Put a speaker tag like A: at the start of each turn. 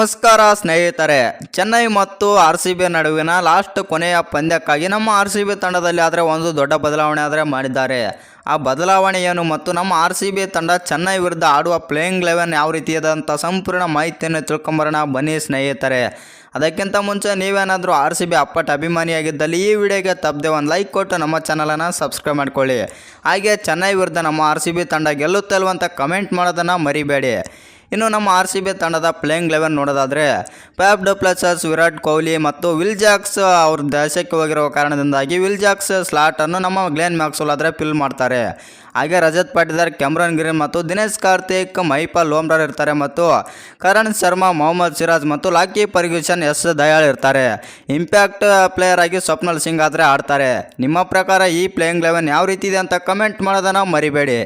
A: ನಮಸ್ಕಾರ ಸ್ನೇಹಿತರೆ, ಚೆನ್ನೈ ಮತ್ತು ಆರ್ ಸಿ ಬಿ ನಡುವಿನ ಲಾಸ್ಟ್ ಕೊನೆಯ ಪಂದ್ಯಕ್ಕಾಗಿ ನಮ್ಮ ಆರ್ ಸಿ ಬಿ ತಂಡದಲ್ಲಿ ಆದರೆ ಒಂದು ದೊಡ್ಡ ಬದಲಾವಣೆ ಆದರೆ ಮಾಡಿದ್ದಾರೆ. ಆ ಬದಲಾವಣೆ ಏನು ಮತ್ತು ನಮ್ಮ ಆರ್ ಸಿ ಬಿ ತಂಡ ಚೆನ್ನೈ ವಿರುದ್ಧ ಆಡುವ ಪ್ಲೇಯಿಂಗ್ ಲೆವೆನ್ ಯಾವ ರೀತಿ ಇದೆ ಅಂತ ಸಂಪೂರ್ಣ ಮಾಹಿತಿಯನ್ನು ತಿಳ್ಕೊಂಬರೋಣ. ಬನ್ನಿ ಸ್ನೇಹಿತರೆ, ಅದಕ್ಕಿಂತ ಮುಂಚೆ ನೀವೇನಾದರೂ ಆರ್ ಸಿ ಬಿ ಅಪ್ಪಟ ಅಭಿಮಾನಿಯಾಗಿದ್ದಲ್ಲಿ ಈ ವಿಡಿಯೋಗೆ ತಪ್ಪದೆ ಒಂದು ಲೈಕ್ ಕೊಟ್ಟು ನಮ್ಮ ಚಾನಲನ್ನು ಸಬ್ಸ್ಕ್ರೈಬ್ ಮಾಡ್ಕೊಳ್ಳಿ. ಹಾಗೆ ಚೆನ್ನೈ ವಿರುದ್ಧ ನಮ್ಮ ಆರ್ ಸಿ ಬಿ ತಂಡ ಗೆಲ್ಲುತ್ತೆ ಅಲ್ವಾ ಅಂತ ಕಮೆಂಟ್ ಮಾಡೋದನ್ನು ಮರಿಬೇಡಿ. ಇನ್ನು ನಮ್ಮ ಆರ್ ಸಿ ಬಿ ತಂಡದ ಪ್ಲೇಯಿಂಗ್ ಲೆವೆನ್ ನೋಡೋದಾದರೆ ಪ್ಯಾಪ್ ಡಪ್ಲಸಸ್ ವಿರಾಟ್ ಕೊಹ್ಲಿ ಮತ್ತು ವಿಲ್ ಜಾಕ್ಸ್ ಅವ್ರ ದೇಶಕ್ಕೆ ಹೋಗಿರುವ ಕಾರಣದಿಂದಾಗಿ ವಿಲ್ ಜಾಕ್ಸ್ ಸ್ಲಾಟನ್ನು ನಮ್ಮ ಗ್ಲೇನ್ ಮ್ಯಾಕ್ಸೋಲ್ ಆದರೆ ಫಿಲ್ ಮಾಡ್ತಾರೆ. ಹಾಗೆ ರಜತ್ ಪಾಟಿದಾರ್ ಕ್ಯಾಮ್ರನ್ ಗ್ರೀನ್ ಮತ್ತು ದಿನೇಶ್ ಕಾರ್ತಿಕ್, ಮೈಪಾಲ್ ಲೋಮ್ರಾರ್ ಇರ್ತಾರೆ ಮತ್ತು ಕರಣ್ ಶರ್ಮಾ, ಮೊಹಮ್ಮದ್ ಸಿರಾಜ್ ಮತ್ತು ಲಾಕಿ ಪರ್ಗ್ಯೂಷನ್ ಎಸ್ ದಯಾಳ್ ಇರ್ತಾರೆ. ಇಂಪ್ಯಾಕ್ಟ್ ಪ್ಲೇಯರ್ ಆಗಿ ಸ್ವಪ್ನಲ್ ಸಿಂಗ್ ಆದರೆ ಆಡ್ತಾರೆ. ನಿಮ್ಮ ಪ್ರಕಾರ ಈ ಪ್ಲೇಯಿಂಗ್ ಲೆವೆನ್ ಯಾವ ರೀತಿ ಇದೆ ಅಂತ ಕಮೆಂಟ್ ಮಾಡೋದನ್ನು ಮರಿಬೇಡಿ.